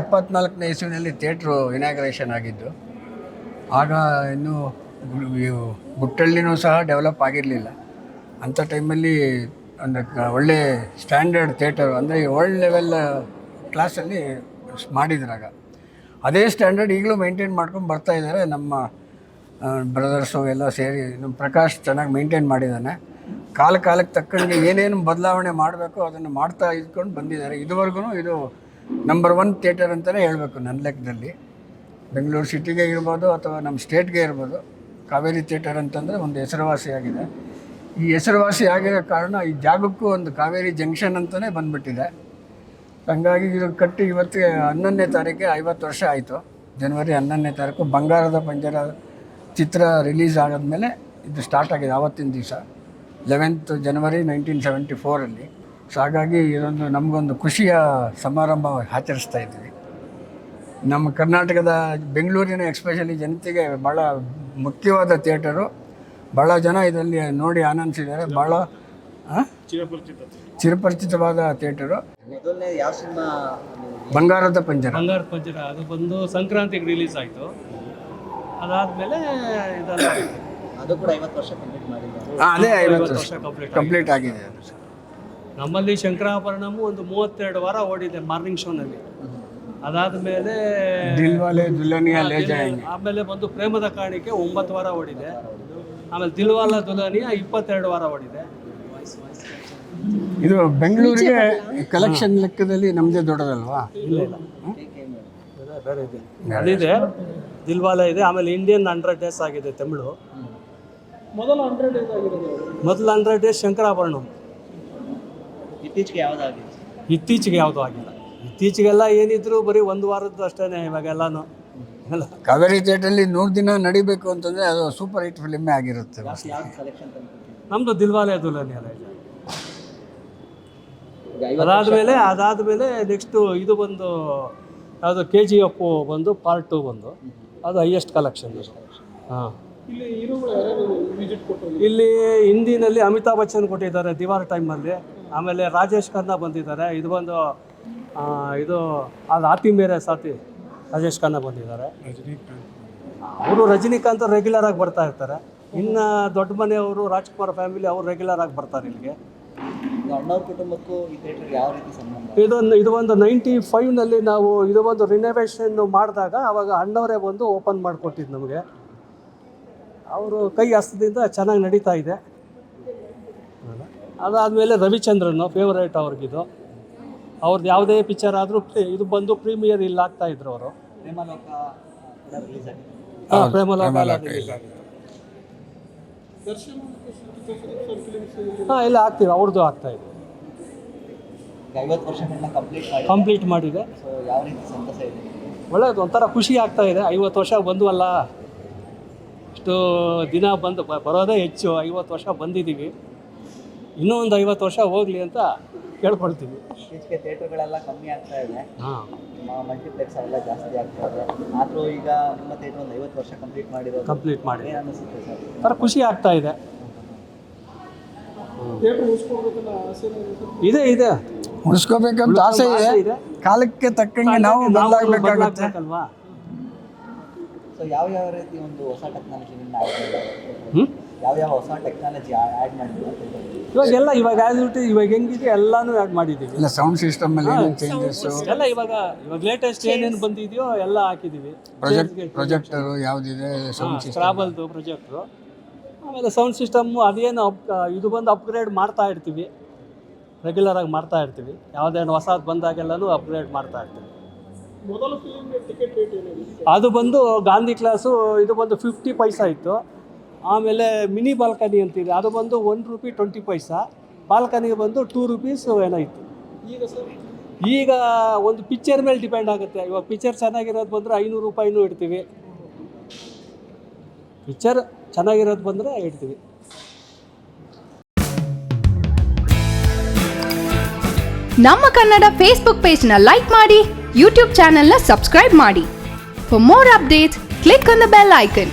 ಎಪ್ಪತ್ನಾಲ್ಕನೇ ಇಸ್ವಿನಲ್ಲಿ theatre inauguration ಆಗಿದ್ದು, ಆಗ ಇನ್ನೂ ಗುಟ್ಟಳ್ಳಿನೂ ಸಹ ಡೆವಲಪ್ ಆಗಿರಲಿಲ್ಲ. ಅಂಥ ಟೈಮಲ್ಲಿ ಒಂದು ಒಳ್ಳೆ ಸ್ಟ್ಯಾಂಡರ್ಡ್ ಥಿಯೇಟರ್ ಅಂದರೆ ವರ್ಲ್ಡ್ ಲೆವೆಲ್ ಕ್ಲಾಸಲ್ಲಿ ಮಾಡಿದ್ರಾಗ ಅದೇ ಸ್ಟ್ಯಾಂಡರ್ಡ್ ಈಗಲೂ ಮೇಂಟೈನ್ ಮಾಡ್ಕೊಂಡು ಬರ್ತಾ ಇದ್ದಾರೆ. ನಮ್ಮ ಬ್ರದರ್ಸು ಎಲ್ಲ ಸೇರಿ ನಮ್ಮ ಪ್ರಕಾಶ್ ಚೆನ್ನಾಗಿ ಮೇಂಟೈನ್ ಮಾಡಿದ್ದಾನೆ. ಕಾಲ, ಕಾಲಕ್ಕೆ ತಕ್ಕಂಗೆ ಏನೇನು ಬದಲಾವಣೆ ಮಾಡಬೇಕು ಅದನ್ನು ಮಾಡ್ತಾ ಇದ್ಕೊಂಡು ಬಂದಿದ್ದಾರೆ. ಇದುವರೆಗೂ ಇದು ನಂಬರ್ ಒನ್ ಥಿಯೇಟರ್ ಅಂತಲೇ ಹೇಳಬೇಕು ನನ್ನ ಲೆಕ್ಕದಲ್ಲಿ. ಬೆಂಗಳೂರು ಸಿಟಿಗೆ ಇರ್ಬೋದು ಅಥವಾ ನಮ್ಮ ಸ್ಟೇಟ್ಗೆ ಇರ್ಬೋದು. ಕಾವೇರಿ ಥಿಯೇಟರ್ ಅಂತಂದರೆ ಒಂದು ಹೆಸರುವಾಸಿಯಾಗಿದೆ ಈ ಹೆಸರುವಾಸಿ ಆಗಿರೋ ಕಾರಣ ಈ ಜಾಗಕ್ಕೂ ಒಂದು ಕಾವೇರಿ ಜಂಕ್ಷನ್ ಅಂತಲೇ ಬಂದುಬಿಟ್ಟಿದೆ. ಹಂಗಾಗಿ ಇದು ಕಟ್ಟಿ ಇವತ್ತಿಗೆ ಹನ್ನೊಂದನೇ ತಾರೀಕಿಗೆ ಐವತ್ತು ವರ್ಷ ಆಯಿತು. ಜನವರಿ ಹನ್ನೊಂದನೇ ತಾರೀಕು ಬಂಗಾರದ ಪಂಜರ ಚಿತ್ರ ರಿಲೀಸ್ ಆದಮೇಲೆ ಇದು ಸ್ಟಾರ್ಟ್ ಆಗಿದೆ ಆವತ್ತಿನ ದಿವಸ. ಲೆವೆಂತ್ ಜನವರಿ ನೈನ್ಟೀನ್ ಸೆವೆಂಟಿ ಫೋರಲ್ಲಿ ಸೊ ಹಾಗಾಗಿ ಇದೊಂದು ನಮಗೊಂದು ಖುಷಿಯ ಸಮಾರಂಭ ಆಚರಿಸ್ತಾ ಇದ್ವಿ ನಮ್ಮ ಕರ್ನಾಟಕದ ಬೆಂಗಳೂರಿನ ಎಕ್ಸ್ಪೆಷಲಿ ಜನತೆಗೆ ಭಾಳ ಮುಖ್ಯವಾದ ಥಿಯೇಟರು ಭಾಳ ಜನ ಇದರಲ್ಲಿ ನೋಡಿ ಆನಂದಿಸಿದ್ದಾರೆ. ಭಾಳ? ಚಿರಪರಿಚಿತವಾದ ಥಿಯೇಟರು ಮೊದಲನೇ ಯಾವ ಸಿನಿಮಾ ಬಂಗಾರದ ಪಂಜರ. ಬಂಗಾರದ ಪಂಜರ ಅದು ಬಂದು ಸಂಕ್ರಾಂತಿಗೆ ರಿಲೀಸ್ ಆಯಿತು. ಅದಾದಮೇಲೆ ಇದೆಲ್ಲ ಅದು ಕೂಡ ಐವತ್ತು ವರ್ಷ ಕಂಪ್ಲೀಟ್ ಮಾಡಿದ್ದಾರೆ ಆ, ಅದೇ ಐವತ್ತು ವರ್ಷ ಕಂಪ್ಲೀಟ್ ಕಂಪ್ಲೀಟ್ ಆಗಿದೆ. ನಮ್ಮಲ್ಲಿ ಶಂಕರಾಭರಣಮು ಒಂದು ಮೂವತ್ತೆರಡು ವಾರ ಓಡಿದೆ ಮಾರ್ನಿಂಗ್ ಶೋನಲ್ಲಿ. ಅದಾದಮೇಲೆ ದಿಲ್ವಾಲೆ ದುಲ್ಹನಿಯಾ ಲೇ ಜಾಯೇಂಗೆ ಆಮೇಲೆ ಬಂದು ಪ್ರೇಮದ ಕಾಣಿಕೆ ಒಂಬತ್ತು ವಾರ ಓಡಿದೆ. ಆಮೇಲೆ ದಿಲ್ವಾಲ ದುಲನಿಯ ಇಪ್ಪತ್ತೆರಡು ವಾರ ಓಡಿದೆ. ಇದು ಬೆಂಗಳೂರಿಗೆ ಕಲೆಕ್ಷನ್ ಲೆಕ್ಕದಲ್ಲಿ ನಮ್ಮದೇ ದೊಡ್ಡದಲ್ವಾ? ಇಲ್ಲ ಇಲ್ಲ. ಬೇರೆ- ಬೇರೆ ಇದೆ. ಅದಿದೆ. ದಿಲ್ವಾಲ ಇದೆ. ಆಮೇಲೆ ಇಂಡಿಯನ್ ಹಂಡ್ರೆಡ್ ಡೇಸ್ ಆಗಿದೆ ತಮಿಳು ಮೊದಲು ಹಂಡ್ರೆಡ್ ಡೇಸ್ ಆಗಿದೆ. ಮೊದಲು ಹಂಡ್ರೆಡ್ ಡೇಸ್ ಶಂಕರಾಭರಣ ಇತ್ತೀಚೆಗೆ ಯಾವ್ದಾಗಿದೆ ಇತ್ತೀಚೆಗೆ ಯಾವುದೂ ಆಗಿಲ್ಲ. ಇತ್ತೀಚೆಗೆಲ್ಲ ಏನಿದ್ರು ಬರೀ ಒಂದು ವಾರದ್ದು ಅಷ್ಟೇ ಇವಾಗೆಲ್ಲಾನು ಎಲ್ಲ. ಕಾವೇರಿ ಥಿಯೇಟ್ರಲ್ಲಿ ನೂರು ದಿನ ನಡಿಬೇಕು ಅಂತಂದರೆ ಅದು ಸೂಪರ್ ಹಿಟ್ ಫಿಲ್ಮೇ ಆಗಿರುತ್ತೆ ಯಾವ್ದು ಕಲೆಕ್ಷನ್ ನಮ್ಮದು ದಿಲ್ವಾಲೆ ದುಲ್ಹನಿಯ ಅದಾದ ಮೇಲೆ ಅದಾದ ಮೇಲೆ ಅದಾದಮೇಲೆ ಅದಾದಮೇಲೆ ನೆಕ್ಸ್ಟು ಇದು ಬಂದು ಯಾವುದು ಕೆ ಜಿ ಎಫ್ ಬಂದು ಪಾರ್ಟ್ ಟು ಬಂದು ಅದು ಹೈಯೆಸ್ಟ್ ಕಲೆಕ್ಷನ್ ಹಾಂ. ಇಲ್ಲಿ ಹಿಂದಿನಲ್ಲಿ ಅಮಿತಾಬ್ ಬಚ್ಚನ್ ಕೊಟ್ಟಿದ್ದಾರೆ ದಿವಾರ್ ಟೈಮಲ್ಲಿ ಆಮೇಲೆ ರಾಜೇಶ್ ಖನ್ನಾ ಬಂದಿದ್ದಾರೆ. ಇದು ಬಂದು ಇದು ಅದು ಆತಿ ಮೇರೆ ಸಾತಿ ರಾಜೇಶ್ ಖನ್ನಾ ಬಂದಿದ್ದಾರೆ. ಅವರು ರಜನಿಕಾಂತ್ ರೆಗ್ಯುಲರ್ ಆಗಿ ಬರ್ತಾ ಇರ್ತಾರೆ. ಇನ್ನು ದೊಡ್ಡ ಮನೆಯವರು ರಾಜ್ಕುಮಾರ್ ಫ್ಯಾಮಿಲಿ ಅವರು ರೆಗ್ಯುಲರ್ ಆಗಿ ಬರ್ತಾರೆ ಇಲ್ಲಿಗೆ. ಕುಟುಂಬಕ್ಕೂ ಯಾವ ರೀತಿ ಸಂಬಂಧ? ಇದೊಂದು ಇದು ಒಂದು ನೈಂಟಿ ಫೈವ್ನಲ್ಲಿ ನಾವು ಇದು ಒಂದು ರಿನೋವೇಷನ್ ಮಾಡಿದಾಗ ಅವಾಗ ಅಣ್ಣವರೇ ಬಂದು ಓಪನ್ ಮಾಡಿಕೊಟ್ಟಿದ್ದು ನಮಗೆ. ಅವರು ಕೈ ಹಸ್ತದಿಂದ ಚೆನ್ನಾಗಿ ನಡೀತಾ ಇದೆ. ಅದಾದಮೇಲೆ ರವಿಚಂದ್ರನ್ ಫೇವರೇಟ್ ಅವ್ರಿಗಿದು ಅವ್ರದ್ದು ಯಾವುದೇ ಪಿಕ್ಚರ್ ಆದರೂ ಇದು ಬಂದು ಪ್ರೀಮಿಯರ್ ಇಲ್ಲಿ ಆಗ್ತಾ ಇದ್ರು ಅವರು. ಪ್ರೇಮಲೋಕ ಕೂಡ ರಿಲೀಸ್ ಆಗಿದೆ. ಪ್ರೇಮಲೋಕ ಹಾಂ ಇಲ್ಲ ಆಗ್ತೀವಿ ಅವ್ರದ್ದು ಆಗ್ತಾ ಇದೆ. ಕಂಪ್ಲೀಟ್ ಮಾಡಿ ಕಂಪ್ಲೀಟ್ ಮಾಡಿದೆ. ಒಳ್ಳೆಯದು ಯಾವ ರೀತಿ ಸಂತಸ ಇದೆ? ಒಳ್ಳೇದು ಒಂಥರ ಖುಷಿ ಆಗ್ತಾ ಇದೆ. ಐವತ್ತು ವರ್ಷ ಬಂದ್ವಲ್ಲ? ಇಷ್ಟು ದಿನ ಬಂದು ಬ- ಬರೋದೇ ಹೆಚ್ಚು ಐವತ್ತು ವರ್ಷ ಬಂದಿದ್ದೀವಿ. ಇನ್ನೂ ಒಂದು ಐವತ್ತು ವರ್ಷ ಹೋಗಲಿ ಅಂತ ಕೇಳ್ಕೊಳ್ತೀವಿ ಇತ್ತೀಚೆಗೆ ಥಿಯೇಟರ್ಗಳೆಲ್ಲ ಕಮ್ಮಿ ಆಗ್ತಾ ಇದೆ. ಹಾಂ. ಮಲ್ಟಿಪ್ಲೆಕ್ಸ್ ಎಲ್ಲ ಜಾಸ್ತಿ ಆಗ್ತಾ ಇದೆ. ಆದರೂ ಈಗ ನಿಮ್ಮ ಥಿಯೇಟರ್ ಒಂದು ಐವತ್ತು ವರ್ಷ ಕಂಪ್ಲೀಟ್ ಮಾಡಿರೋ ಕಂಪ್ಲೀಟ್ ಮಾಡಿ ಏನು ಅನಿಸುತ್ತೆ ಸರ್? ಒಂಥರ ಖುಷಿ ಆಗ್ತಾ ಇದೆ. ಇದೆ ಇದೆ. ಉಳಿಸ್ಕೋಬೇಕಂತ ಆಸೆ ಇದೆ. ಆಸೆ ಇದೆ. ಕಾಲಕ್ಕೆ ತಕ್ಕಂಗೆ ನಾವು ಬದಲಾಗಬೇಕಾಗುತ್ತೆ. ಅಲ್ವಾ ಸೊ ಯಾವ ಯಾವ ರೀತಿ ಒಂದು ಹೊಸ ಟೆಕ್ನಾಲಜಿ ಯಾವ ಯಾವ ಹೊಸ ಟೆಕ್ನಾಲಜಿ ಆ್ಯಡ್ ಮಾಡಿದ್ರು ಅಂತ ಹೇಳ್ಬೋದು. ಇವಾಗೆಲ್ಲ ಇವಾಗ ಆ್ಯಸ್ ಇಟ್ ಇವಾಗ ಹೆಂಗಿದೆ ಎಲ್ಲಾನು ಆ್ಯಡ್ ಮಾಡಿದ್ದೀವಿ. ಇಲ್ಲ ಸೌಂಡ್ ಸಿಸ್ಟಮಲ್ಲಿ ಏನೇನು ಚೇಂಜಸ್ ಎಲ್ಲ ಇವಾಗ ಇವಾಗ ಲೇಟೆಸ್ಟ್ ಏನೇನು ಬಂದಿದೆಯೋ ಎಲ್ಲ ಹಾಕಿದ್ದೀವಿ. ಪ್ರೊಜೆಕ್ಟ್ ಪ್ರೊಜೆಕ್ಟರ್ ಯಾವುದಿದೆ ಸೌಂಡ್ ಸಿಸ್ಟಮ್ ಟ್ರಾವೆಲ್ದು ಪ್ರೊಜೆಕ್ಟ್ರು ಆಮೇಲೆ ಸೌಂಡ್ ಸಿಸ್ಟಮ್ಮು ಅದೇನು ಅಪ್ ಇದು ಬಂದು ಅಪ್ಗ್ರೇಡ್ ಮಾಡ್ತಾ ಇರ್ತೀವಿ. ರೆಗ್ಯುಲರ್ ಆಗಿ ಮಾಡ್ತಾ ಇರ್ತೀವಿ. ಯಾವುದೇನು ಹೊಸದು ಬಂದಾಗೆಲ್ಲನೂ ಅಪ್ಗ್ರೇಡ್ ಮಾಡ್ತಾ ಇರ್ತೀವಿ. ಅದು ಬಂದು ಗಾಂಧಿ ಕ್ಲಾಸು ಇದು ಬಂದು ಫಿಫ್ಟಿ ಪೈಸಾ ಇತ್ತು. ಆಮೇಲೆ ಮಿನಿ ಬಾಲ್ಕನಿ ಅಂತಿದೆ. ಅದು ಬಂದು ಒನ್ ರುಪಿ ಟ್ವೆಂಟಿ ಪೈಸಾ ಬಾಲ್ಕನಿಗೆ ಬಂದು ಟೂ ರುಪೀಸ್ ಏನೋ ಇತ್ತು. ಈಗ ಒಂದು ಪಿಕ್ಚರ್ ಮೇಲೆ ಡಿಪೆಂಡ್ ಆಗುತ್ತೆ. ಇವಾಗ ಪಿಕ್ಚರ್ ಚೆನ್ನಾಗಿರೋದು ಬಂದರೆ ಐನೂರು ರೂಪಾಯಿನೂ ಇಡ್ತೀವಿ. ಪಿಕ್ಚರ್ ಚೆನ್ನಾಗಿರೋದು ಬಂದರೆ ಇಡ್ತೀವಿ. ನಮ್ಮ ಕನ್ನಡ ಫೇಸ್ಬುಕ್ ಪೇಜ್ನ ಲೈಕ್ ಮಾಡಿ ಯೂಟ್ಯೂಬ್ ಚಾನೆಲ್ನ ಸಬ್ಸ್ಕ್ರೈಬ್ ಮಾಡಿ. For more updates click on the bell icon